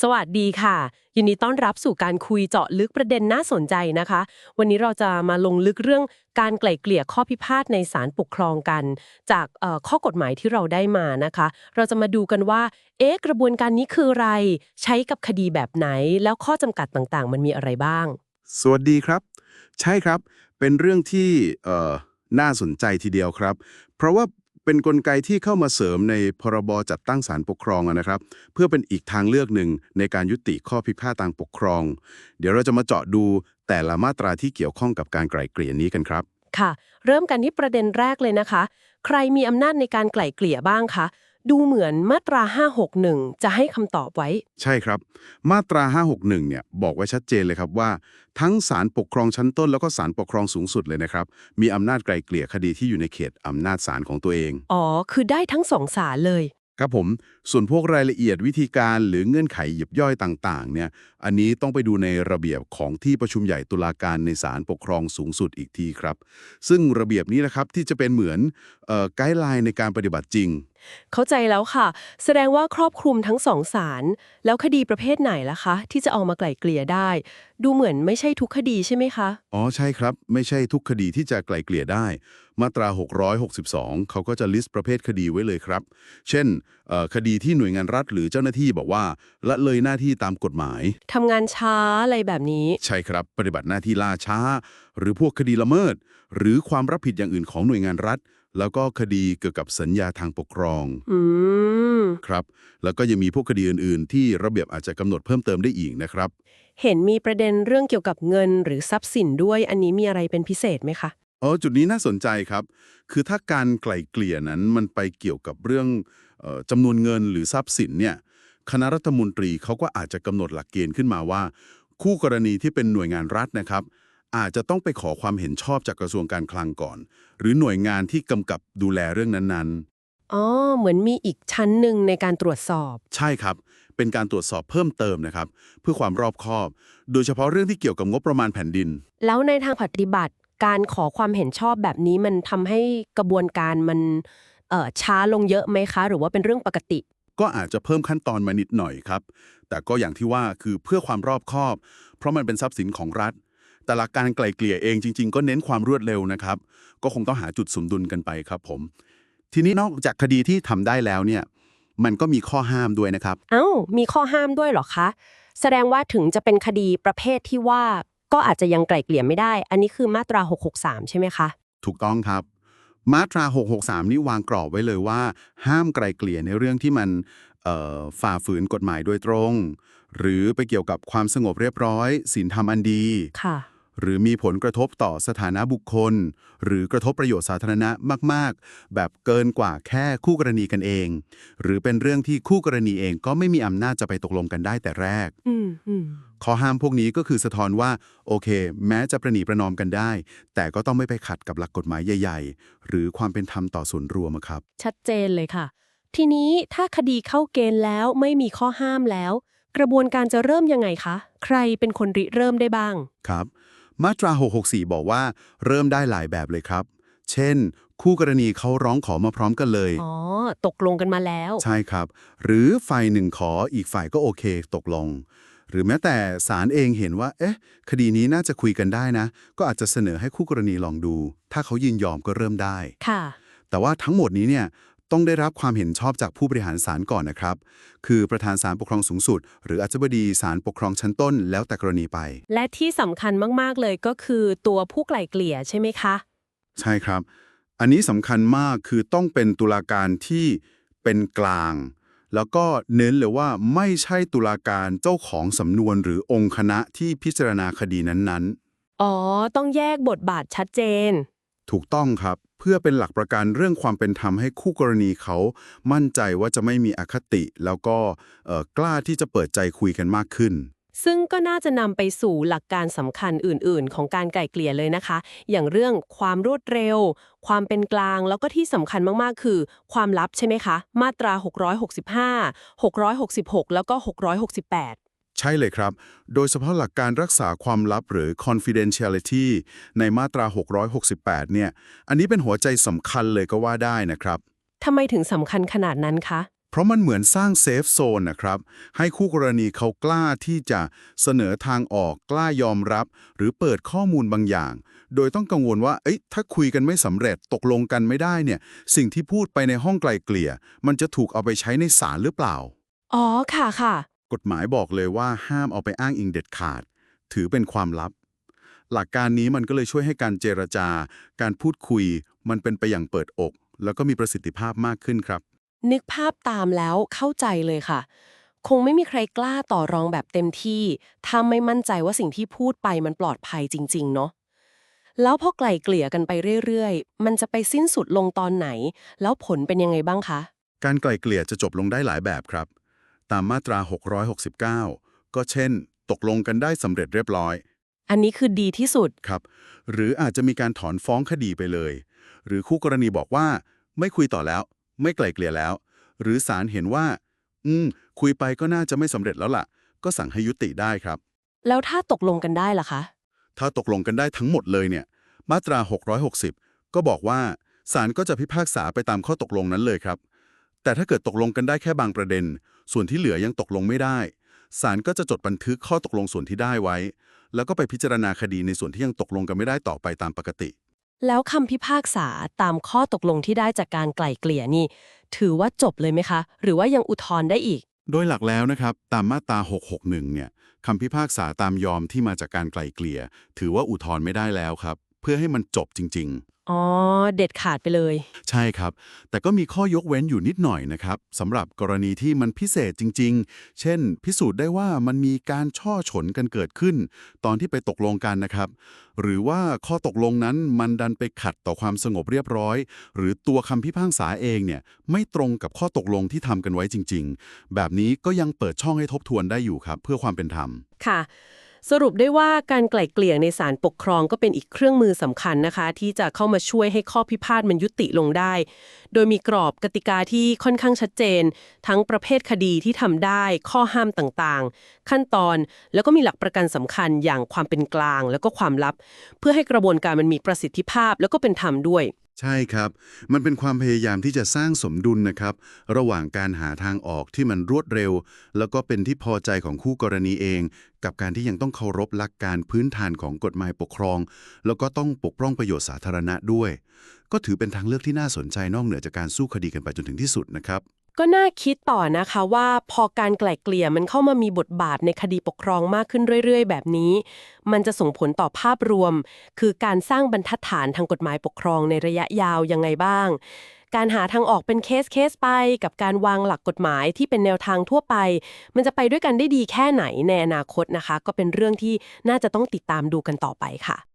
สวัสดีค่ะ ยินดีต้อนรับสู่การคุยเจาะลึกประเด็นน่าสนใจนะคะ วันนี้เราจะมาลงลึกเรื่องการไกล่เกลี่ยข้อพิพาทในศาลปกครองกัน จากข้อกฎหมายที่เราได้มานะคะ เราจะมาดูกันว่า เอ๊ะกระบวนการนี้คืออะไร ใช้กับคดีแบบไหน แล้วข้อจำกัดต่างๆ มันมีอะไรบ้าง สวัสดีครับ ใช่ครับ เป็นเรื่องที่น่าสนใจทีเดียวครับ เพราะว่า เป็นนกลไกที่เข้ามาเสริมในพรบจัดตั้งศาลปกครองนะครับ เพื่อเป็นอีกทางเลือกหนึ่งในการยุติข้อพิพาททางปกครอง เดี๋ยวเราจะมาเจาะดูแต่ละมาตราที่เกี่ยวข้องกับการไกล่เกลี่ยนี้กันครับ ค่ะ เริ่มกันที่ประเด็นแรกเลยนะคะ ใครมีอำนาจในการไกล่เกลี่ยบ้างคะ ดูเหมือนมาตรา 561 จะให้คำตอบไว้ ใช่ครับ มาตรา 561 เนี่ย บอกไว้ชัดเจนเลยครับว่า ทั้งศาลปกครองชั้นต้นแล้วก็ศาลปกครองสูงสุดเลยนะครับ มีอำนาจไกล่เกลี่ยคดีที่อยู่ในเขตอำนาจศาลของตัวเอง อ๋อ คือได้ทั้งสองศาลเลย ครับผม ส่วนพวกรายละเอียดวิธีการหรือเงื่อนไขหยิบย่อยต่าง ๆ เนี่ย อันนี้ต้องไปดูในระเบียบของที่ประชุมใหญ่ตุลาการในศาลปกครองสูงสุดอีกทีครับ ซึ่งระเบียบนี้นะครับที่จะเป็นเหมือนเอ่อไกด์ไลน์ในการปฏิบัติจริง เข้าใจแล้วค่ะ แสดงว่าครอบคลุมทั้งสองศาลแล้วคดีประเภทไหนล่ะคะ ที่จะเอามาไกล่เกลี่ยได้ ดูเหมือนไม่ใช่ทุกคดีใช่ไหมคะ อ๋อใช่ครับ ไม่ใช่ทุกคดีที่จะไกล่เกลี่ยได้ มาตรา 662 เขาก็จะลิสต์ประเภทคดีไว้เลยครับ เช่นเอ่อ คดีที่หน่วยงานรัฐหรือเจ้าหน้าที่บอกว่า ละเลยหน้าที่ตามกฎหมาย ทำงานช้าอะไรแบบนี้ ใช่ครับปฏิบัติหน้าที่ล่าช้า หรือพวกคดีละเมิด หรือความรับผิดอย่างอื่นของหน่วยงานรัฐ แล้วก็คดีเกี่ยวกับสัญญาทางปกครองอืมครับ แล้วก็ยังมีพวกคดีอื่น ๆ ที่ระเบียบอาจจะกำหนดเพิ่มเติมได้อีกนะครับ เห็นมีประเด็นเรื่องเกี่ยวกับเงินหรือทรัพย์สินด้วย อันนี้มีอะไรเป็นพิเศษไหมคะ อ๋อจุดนี้น่าสนใจครับ คือถ้าการไกล่เกลี่ยนั้นมันไปเกี่ยวกับเรื่องเออ จำนวนเงินหรือทรัพย์สินเนี่ยคณะรัฐมนตรีเขาก็อาจจะกำหนดหลักเกณฑ์ขึ้นมาว่า คู่กรณีที่เป็นหน่วยงานรัฐนะครับ อาจจะต้องไปขอความเห็นชอบจากกระทรวงการคลังก่อน หรือหน่วยงานที่กำกับดูแลเรื่องนั้นๆอ๋อเหมือนมีอีกชั้นหนึ่งในการตรวจสอบ ใช่ครับ เป็นการตรวจสอบเพิ่มเติมนะครับ เพื่อความรอบคอบ โดยเฉพาะเรื่องที่เกี่ยวกับงบประมาณแผ่นดิน แล้วในทางปฏิบัติการขอความเห็นชอบแบบนี้มันทำให้กระบวนการมันเอ่อ ช้าลงเยอะไหมคะ หรือว่าเป็นเรื่องปกติ ก็อาจจะเพิ่มขั้นตอนมานิดหน่อยครับ แต่ก็อย่างที่ว่าคือเพื่อความรอบคอบ เพราะมันเป็นทรัพย์สินของรัฐ แต่หลักการไกล่เกลี่ยเองจริง ๆ ก็เน้นความรวดเร็วนะครับ ก็คงต้องหาจุดสมดุลกันไปครับผม ทีนี้นอกจากคดีที่ทำได้แล้วเนี่ย มันก็มีข้อห้ามด้วยนะครับ เอ้า มีข้อห้ามด้วยเหรอคะ แสดงว่าถึงจะเป็นคดีประเภทที่ว่าก็อาจจะยังไกล่เกลี่ยไม่ได้ อันนี้คือมาตรา 663 ใช่ไหมคะ ถูกต้องครับ มาตรา 663 นี่วางกรอบไว้เลยว่า ห้ามไกลเกลี่ยในเรื่องที่มันฝ่าฝืนกฎหมายโดยตรง หรือไปเกี่ยวกับความสงบเรียบร้อยศีลธรรมอันดีค่ะ หรือมีผลกระทบต่อสถานะบุคคล หรือกระทบประโยชน์สาธารณะมาก ๆ แบบเกินกว่าแค่คู่กรณีกันเอง หรือเป็นเรื่องที่คู่กรณีเองก็ไม่มีอำนาจจะไปตกลงกันได้แต่แรกอืมอืมข้อห้ามพวกนี้ก็คือสะท้อนว่า โอเค แม้จะประนีประนอมกันได้ แต่ก็ต้องไม่ไปขัดกับหลักกฎหมายใหญ่ ๆ หรือความเป็นธรรมต่อส่วนรวมอะครับ ชัดเจนเลยค่ะ ทีนี้ถ้าคดีเข้าเกณฑ์แล้วไม่มีข้อห้ามแล้ว กระบวนการจะเริ่มยังไงคะ ใครเป็นคนริเริ่มได้บ้างครับ มาตรา 664 บอกว่าเริ่มได้หลายแบบเลยครับ เช่น คู่กรณีเขาร้องขอมาพร้อมกันเลย อ๋อ ตกลงกันมาแล้ว ใช่ครับ หรือฝ่ายหนึ่งขออีกฝ่ายก็โอเค ตกลง หรือแม้แต่ศาลเองเห็นว่า เอ๊ะ คดีนี้น่าจะคุยกันได้นะ ก็อาจจะเสนอให้คู่กรณีลองดู ถ้าเขายินยอมก็เริ่มได้ ค่ะ แต่ว่าทั้งหมดนี้เนี่ย ต้องได้รับความเห็นชอบจากผู้บริหารศาลก่อนนะครับ คือประธานศาลปกครองสูงสุด หรืออธิบดีศาลปกครองชั้นต้นแล้วแต่กรณีไป และที่สำคัญมากๆเลยก็คือตัวผู้ไกล่เกลี่ยใช่ไหมคะ ใช่ครับ อันนี้สำคัญมากคือต้องเป็นตุลาการที่เป็นกลาง แล้วก็เน้นเลยว่าไม่ใช่ตุลาการเจ้าของสำนวนหรือองค์คณะที่พิจารณาคดีนั้นอ๋อ ต้องแยกบทบาทชัดเจนๆ ถูกต้องครับ เพื่อเป็นหลักประกันเรื่องความเป็นธรรมให้คู่กรณีเขา มั่นใจว่าจะไม่มีอคติ แล้วก็กล้าที่จะเปิดใจคุยกันมากขึ้น ซึ่งก็น่าจะนำไปสู่หลักการสำคัญอื่น ๆ ของการไกล่เกลี่ยเลยนะคะ อย่างเรื่องความรวดเร็ว ความเป็นกลางแล้วก็ที่สำคัญมากๆ คือ ความลับใช่ไหมคะ มาตรา 665 666 แล้วก็ 668 ใช่เลยครับ โดยเฉพาะหลักการรักษาความลับหรือ confidentiality ในมาตรา 668 เนี่ย อันนี้เป็นหัวใจสำคัญเลยก็ว่าได้นะครับ ทำไมถึงสำคัญขนาดนั้นคะ เพราะมันเหมือนสร้างเซฟโซนนะครับ ให้คู่กรณีเขากล้าที่จะเสนอทางออกกล้ายอมรับ หรือเปิดข้อมูลบางอย่าง โดยต้องกังวลว่า เอ้ยถ้าคุยกันไม่สำเร็จตกลงกันไม่ได้เนี่ย สิ่งที่พูดไปในห้องไกลเกลี่ย มันจะถูกเอาไปใช้ในศาลหรือเปล่า อ๋อค่ะค่ะ กฎหมายบอกเลยว่าห้ามเอาไปอ้างอิงเด็ดขาด ถือเป็นความลับ หลักการนี้มันก็เลยช่วยให้การเจรจา การพูดคุย มันเป็นไปอย่างเปิดอก แล้วก็มีประสิทธิภาพมากขึ้นครับ นึกภาพตามแล้วเข้าใจเลยค่ะ คงไม่มีใครกล้าต่อรองแบบเต็มที่ถ้าไม่มั่นใจว่าสิ่งที่พูดไปมันปลอดภัยจริง ๆ เนาะแล้วพอไกล่เกลี่ยกันไปเรื่อยๆ มันจะไปสิ้นสุดลงตอนไหน แล้วผลเป็นยังไงบ้างคะ การไกล่เกลี่ยจะจบลงได้หลายแบบครับ ตามมาตรา 669 ก็เช่น ตกลงกันได้สำเร็จเรียบร้อย อันนี้คือดีที่สุดครับ หรืออาจจะมีการถอนฟ้องคดีไปเลย หรือคู่กรณีบอกว่า ไม่คุยต่อแล้ว ไม่ไกล่เกลี่ยแล้ว หรือศาลเห็นว่า อืม คุยไปก็น่าจะไม่สำเร็จแล้วล่ะ ก็สั่งให้ยุติได้ครับ แล้วถ้าตกลงกันได้ล่ะคะ ถ้าตกลงกันได้ทั้งหมดเลยเนี่ย มาตรา 660 ก็บอกว่าศาลก็จะพิพากษาไปตามข้อตกลงนั้นเลยครับ แต่ถ้าเกิดตกลงกันได้แค่บางประเด็น ส่วนที่เหลือยังตกลงไม่ได้ศาลก็จะจดบันทึกข้อตกลงส่วนที่ได้ไว้ แล้วก็ไปพิจารณาคดีในส่วนที่ยังตกลงกันไม่ได้ต่อไปตามปกติ แล้วคำพิพากษาตามข้อตกลงที่ได้จากการไกล่เกลี่ยนี่ ถือว่าจบเลยไหมคะ หรือว่ายังอุทธรณ์ได้อีก โดยหลักแล้วนะครับ ตามมาตรา 661 เนี่ยคำพิพากษาตามยอมที่มาจากการไกล่เกลี่ย ถือว่าอุทธรณ์ไม่ได้แล้วครับ เพื่อให้มันจบจริง ๆ อ๋อ เด็ดขาดไปเลย ใช่ครับ แต่ก็มีข้อยกเว้นอยู่นิดหน่อยนะครับสำหรับกรณีที่มันพิเศษจริง ๆ เช่น พิสูจน์ได้ว่ามันมีการช่อฉนกันเกิดขึ้น ตอนที่ไปตกลงกันนะครับ หรือว่าข้อตกลงนั้นมันดันไปขัดต่อความสงบเรียบร้อย หรือตัวคำพิพากษาเองเนี่ยไม่ตรงกับข้อตกลงที่ทำกันไว้จริง ๆ แบบนี้ก็ยังเปิดช่องให้ทบทวนได้อยู่ครับ เพื่อความเป็นธรรมค่ะ สรุปได้ว่าการไกล่เกลี่ยในศาลปกครองก็เป็นอีกเครื่องมือสำคัญนะคะ ที่จะเข้ามาช่วยให้ข้อพิพาทมันยุติลงได้ โดยมีกรอบกติกาที่ค่อนข้างชัดเจน ทั้งประเภทคดีที่ทำได้ ข้อห้ามต่างๆ ขั้นตอนแล้วก็มีหลักประกันสำคัญอย่างความเป็นกลาง แล้วก็ความลับ เพื่อให้กระบวนการมันมีประสิทธิภาพแล้วก็เป็นธรรมด้วย ใช่ครับ มันเป็นความพยายามที่จะสร้างสมดุลนะครับ ระหว่างการหาทางออกที่มันรวดเร็ว แล้วก็เป็นที่พอใจของคู่กรณีเอง กับการที่ยังต้องเคารพหลักการพื้นฐานของกฎหมายปกครอง แล้วก็ต้องปกป้องประโยชน์สาธารณะด้วย ก็ถือเป็นทางเลือกที่น่าสนใจนอกเหนือจากการสู้คดีกันไปจนถึงที่สุดนะครับ ก็น่าคิดต่อนะคะว่าพอการไกล่เกลี่ยมันเข้ามามีบทบาทในคดีปกครองมากขึ้นเรื่อย ๆ แบบนี้ มันจะส่งผลต่อภาพรวม คือการสร้างบรรทัดฐานทางกฎหมายปกครองในระยะยาวยังไงบ้าง การหาทางออกเป็นเคสเคสไป กับการวางหลักกฎหมายที่เป็นแนวทางทั่วไป มันจะไปด้วยกันได้ดีแค่ไหนในอนาคตนะคะ ก็เป็นเรื่องที่น่าจะต้องติดตามดูกันต่อไปค่ะ